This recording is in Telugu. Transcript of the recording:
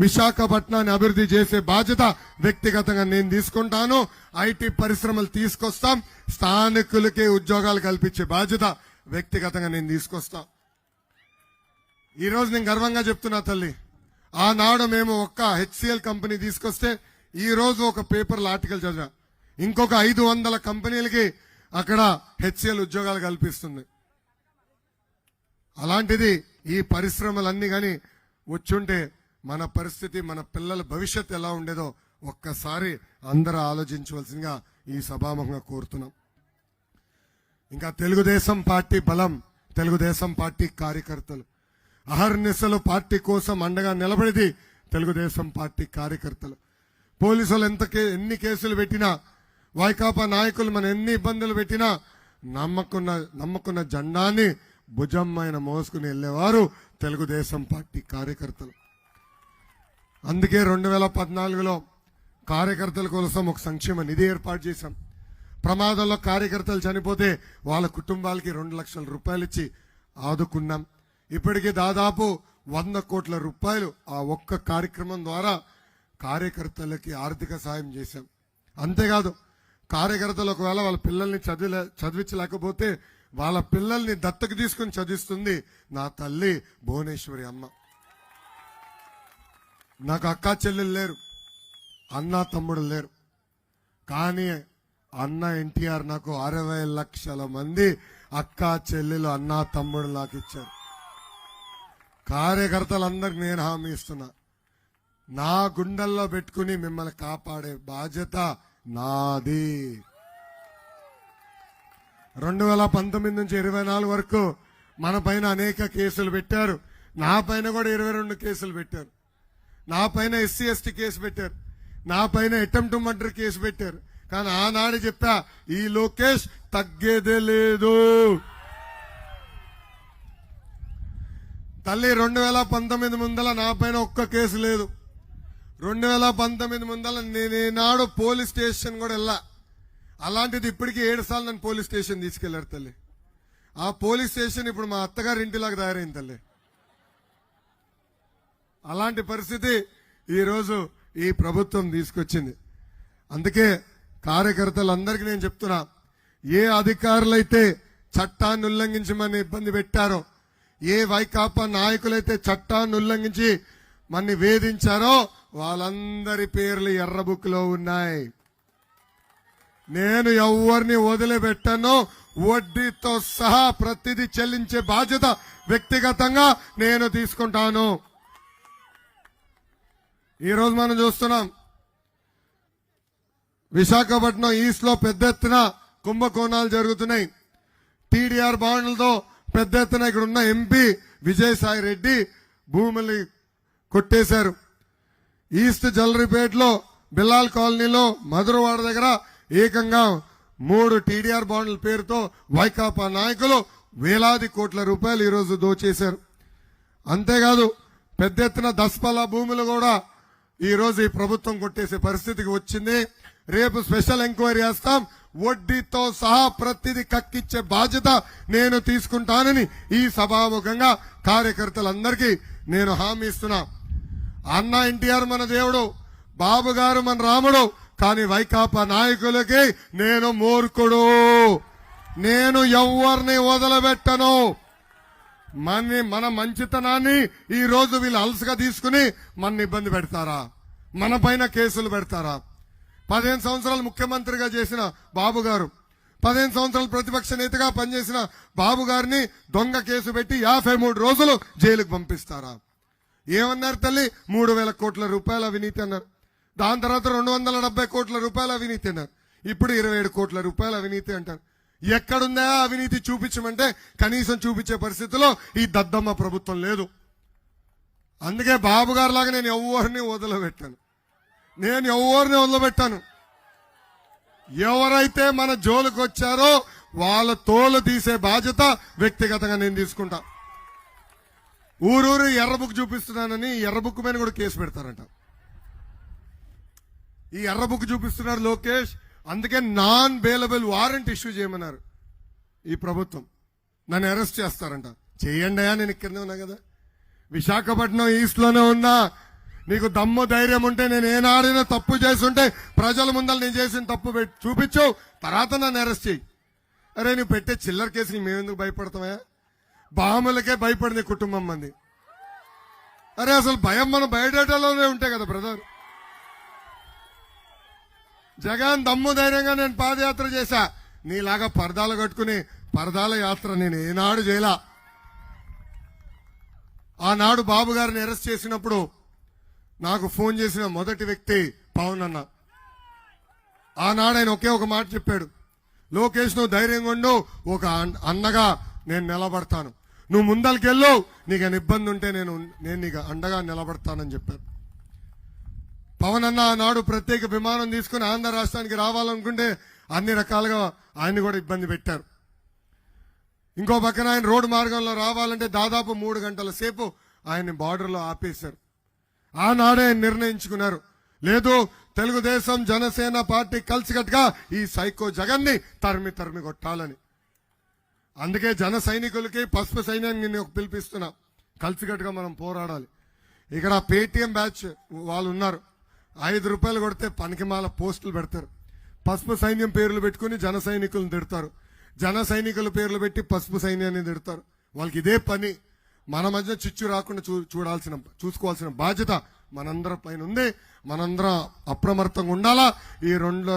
విశాఖపట్నాన్ని అభివృద్ధి చేసే బాధ్యత వ్యక్తిగతంగా నేను తీసుకుంటాను. ఐటీ పరిశ్రమలు తీసుకొస్తాం. స్థానికులకి ఉద్యోగాలు కల్పించే బాధ్యత వ్యక్తిగతంగా నేను తీసుకొస్తాం. ఈరోజు నేను గర్వంగా చెప్తున్నా తల్లి. ఆనాడు మేము ఒక్క హెచ్సిఎల్ కంపెనీ తీసుకొస్తే ఈ రోజు ఒక పేపర్లో ఆర్టికల్ చదివా. ఇంకొక ఐదు వందల కంపెనీలకి అక్కడ హెచ్సిఎల్ ఉద్యోగాలు కల్పిస్తుంది. అలాంటిది ఈ పరిశ్రమలన్నీ కానీ వచ్చుంటే మన పరిస్థితి మన పిల్లల భవిష్యత్తు ఎలా ఉండేదో ఒక్కసారి అందరూ ఆలోచించవలసిందిగా ఈ సభాముఖంగా కోరుతున్నాం. ఇంకా తెలుగుదేశం పార్టీ బలం తెలుగుదేశం పార్టీ కార్యకర్తలు. అహర్నిశలు పార్టీ కోసం అండగా నిలబడేది తెలుగుదేశం పార్టీ కార్యకర్తలు. పోలీసులు ఎంత కే- ఎన్ని కేసులు పెట్టినా వైకాపా నాయకులు మన ఎన్ని ఇబ్బందులు పెట్టినా నమ్మకున్న నమ్మకున్న జెండాని భుజమ్మైన మోసుకుని వెళ్ళేవారు తెలుగుదేశం పార్టీ కార్యకర్తలు. అందుకే రెండు వేల పద్నాలుగులో కార్యకర్తల కోసం ఒక సంక్షేమ నిధి ఏర్పాటు చేశాం. ప్రమాదంలో కార్యకర్తలు చనిపోతే వాళ్ళ కుటుంబాలకి రెండు లక్షల రూపాయలు ఇచ్చి ఆదుకున్నాం. ఇప్పటికి దాదాపు వంద కోట్ల రూపాయలు ఆ ఒక్క కార్యక్రమం ద్వారా కార్యకర్తలకి ఆర్థిక సాయం చేశాం. అంతేకాదు కార్యకర్తలు ఒకవేళ వాళ్ళ పిల్లల్ని చదివి చదివించలేకపోతే వాళ్ళ పిల్లల్ని దత్తకు తీసుకుని చదివిస్తుంది నా తల్లి భువనేశ్వరి అమ్మ. నాకు అక్క చెల్లెలు లేరు అన్న తమ్ముడు లేరు. కానీ అన్న ఎన్టీఆర్ నాకు అరవై లక్షల మంది అక్క చెల్లెలు అన్న తమ్ముడు నాకు ఇచ్చారు. కార్యకర్తలందరికి నేను హామీ ఇస్తున్నా. నా గుండెల్లో పెట్టుకుని మిమ్మల్ని కాపాడే బాధ్యత నాది. రెండు వేల పంతొమ్మిది నుంచి ఇరవై నాలుగు వరకు మన పైన అనేక కేసులు పెట్టారు. నా పైన కూడా ఇరవై రెండు కేసులు పెట్టారు. నా పైన ఎస్సీ ఎస్టీ కేసు పెట్టారు. నా పైన అటెంప్ట్ మర్డర్ కేసు పెట్టారు. కానీ ఆనాడు చెప్పా ఈ లోకేష్ తగ్గేదే లేదు. తల్లి రెండు వేల పంతొమ్మిది ముందల నా పైన ఒక్క కేసు లేదు. రెండు వేల పంతొమ్మిది ముందల నేనేనాడు పోలీస్ స్టేషన్ కూడా వెళ్ళా. అలాంటిది ఇప్పటికీ ఏడు సార్లు నన్ను పోలీస్ స్టేషన్ తీసుకెళ్ళారు తల్లి. ఆ పోలీస్ స్టేషన్ ఇప్పుడు మా అత్తగారి ఇంటిలాగా తయారైంది తల్లి. అలాంటి పరిస్థితి ఈరోజు ఈ ప్రభుత్వం తీసుకొచ్చింది. అందుకే కార్యకర్తలందరికీ నేను చెప్తున్నా ఏ అధికారులైతే చట్టాన్ని ఉల్లంఘించమని ఇబ్బంది పెట్టారో ఏ వైకాపా నాయకులైతే చట్టాన్ని ఉల్లంఘించి మన్ని వేధించారో వాళ్ళందరి పేర్లు ఎర్ర బుక్లో ఉన్నాయి. నేను ఎవరిని వదిలిపెట్టను వడ్డీతో సహా ప్రతిదీ చెల్లించే బాధ్యత వ్యక్తిగతంగా నేను తీసుకుంటాను. ఈ రోజు మనం చూస్తున్నాం విశాఖపట్నం ఈస్ట్లో పెద్ద ఎత్తున కుంభకోణాలు జరుగుతున్నాయి. టీడీఆర్ బాండ్లతో పెద్ద ఎత్తున ఇక్కడ ఉన్న ఎంపీ విజయసాయి రెడ్డి భూములు కొట్టేశారు. ఈస్ట్ జల్లరిపేటలో బిల్లాల్ కాలనీలో మధురవాడ దగ్గర ఏకంగా మూడు టీడీఆర్ బాండ్ల పేరుతో వైకాపా నాయకులు వేలాది కోట్ల రూపాయలు ఈరోజు దోచేశారు. అంతేకాదు పెద్ద ఎత్తున దస్పల భూములు కూడా ఈ రోజు ఈ ప్రభుత్వం కొట్టేసే పరిస్థితికి వచ్చింది. రేపు స్పెషల్ ఎంక్వైరీ చేస్తాం. వడ్డీతో సహా ప్రతిది కక్కిచ్చే బాధ్యత నేను తీసుకుంటానని ఈ సభాముఖంగా కార్యకర్తలందరికీ నేను హామీ ఇస్తున్నా. అన్న ఎన్టీఆర్ మన దేవుడు బాబు గారు మన రాముడు కానీ వైకాపా నాయకులకి నేను మూర్ఖుడు. నేను ఎవరిని వదలబెట్టను. మన మన మంచితనాన్ని ఈ రోజు వీళ్ళు అలసగా తీసుకుని మన ఇబ్బంది పెడతారా? మన పైన కేసులు పెడతారా? పదిహేను సంవత్సరాలు ముఖ్యమంత్రిగా చేసిన బాబు గారు పదిహేను సంవత్సరాలు ప్రతిపక్ష నేతగా పనిచేసిన బాబు గారిని దొంగ కేసు పెట్టి యాభై మూడు రోజులు జైలుకు పంపిస్తారా? ఏమన్నారు తల్లి? మూడు వేల కోట్ల రూపాయల అవినీతి అన్నారు. దాని తర్వాత రెండు వందల డెబ్బై కోట్ల రూపాయల అవినీతి అన్నారు. ఇప్పుడు ఇరవై ఏడు కోట్ల రూపాయల అవినీతి అంటారు. ఎక్కడుందా అవినీతి చూపించమంటే కనీసం చూపించే పరిస్థితిలో ఈ దద్దమ్మ ప్రభుత్వం లేదు. అందుకే బాబు లాగా నేను ఎవరిని వదిలిపెట్టాను నేను ఎవరిని వదిలిపెట్టాను ఎవరైతే మన జోలికి వచ్చారో వాళ్ళ తోలు తీసే బాధ్యత వ్యక్తిగతంగా నేను తీసుకుంటా. ఊరూరు ఎర్రబుక్ చూపిస్తున్నానని ఎర్రబుక్ మీద కూడా కేసు పెడతారంట. ఈ ఎర్రబుక్ చూపిస్తున్నారు లోకేష్ అందుకే నాన్ బెయిలబుల్ వారెంట్ ఇష్యూ చేయమన్నారు ఈ ప్రభుత్వం. నన్ను అరెస్ట్ చేస్తారంట. చేయండి అయ్యా నేను ఇక్కడనే ఉన్నా కదా. విశాఖపట్నం ఈస్ట్లోనే ఉన్నా. నీకు దమ్ము ధైర్యం ఉంటే నేను ఏనాడైనా తప్పు చేస్తుంటే ప్రజల ముందర నేను చేసిన తప్పు పెట్టి చూపించు. తర్వాత నన్ను అరెస్ట్ చేయి. అరే నువ్వు పెట్టే చిల్లర కేసులు మేమెందుకు భయపడతామా బాములకే భయపడింది కుటుంబం మంది. అరే అసలు భయం మన బయటలోనే ఉంటాయి కదా బ్రదర్ జగన్ దమ్ము ధైర్యంగా నేను పాదయాత్ర చేశా. నీలాగా పరదాలు కట్టుకుని పరదాల యాత్ర నేను ఏనాడు చేయలా. ఆనాడు బాబు గారిని అరెస్ట్ చేసినప్పుడు నాకు ఫోన్ చేసిన మొదటి వ్యక్తి పవన్ అన్న. ఆనాడు ఆయన ఒకే ఒక మాట చెప్పాడు. లోకేష్ నువ్వు ధైర్యంగా ఉండు ఒక అన్నగా నేను నిలబడతాను. నువ్వు ముందరికెళ్ళు నీకు ఇబ్బంది ఉంటే నేను నేను నీకు అండగా నిలబడతానని చెప్పాను పవన్ అన్న ఆనాడు ప్రత్యేక విమానం తీసుకుని ఆంధ్ర రాష్ట్రానికి రావాలనుకుంటే అన్ని రకాలుగా ఆయన్ని కూడా ఇబ్బంది పెట్టారు. ఇంకో పక్కన ఆయన రోడ్డు మార్గంలో రావాలంటే దాదాపు మూడు గంటల సేపు ఆయన్ని బార్డర్లో ఆపేశారు. ఆనాడే నిర్ణయించుకున్నారు. లేదు తెలుగుదేశం జనసేన పార్టీ కలిసికట్టుగా ఈ సైకో జగన్ని తరిమి తరిమి కొట్టాలని. అందుకే జన సైనికులకి పసుపు సైన్యాన్ని నేను పిలిపిస్తున్నా. కలిసికట్టుగా మనం పోరాడాలి. ఇక్కడ పేటిఎం బ్యాచ్ వాళ్ళు ఉన్నారు. ఐదు రూపాయలు కొడితే పనికిమాల పోస్టులు పెడతారు. పసుపు సైన్యం పేర్లు పెట్టుకుని జన సైనికులను తిడతారు. జన సైనికుల పేర్లు పెట్టి పసుపు సైన్యాన్ని తిడతారు. వాళ్ళకి ఇదే పని. మన మధ్య చిచ్చు రాకుండా చూ చూడాల్సిన చూసుకోవాల్సిన బాధ్యత మనందరి పైన ఉంది. మనందరం అప్రమత్తంగా ఉండాలా? ఈ రెండులో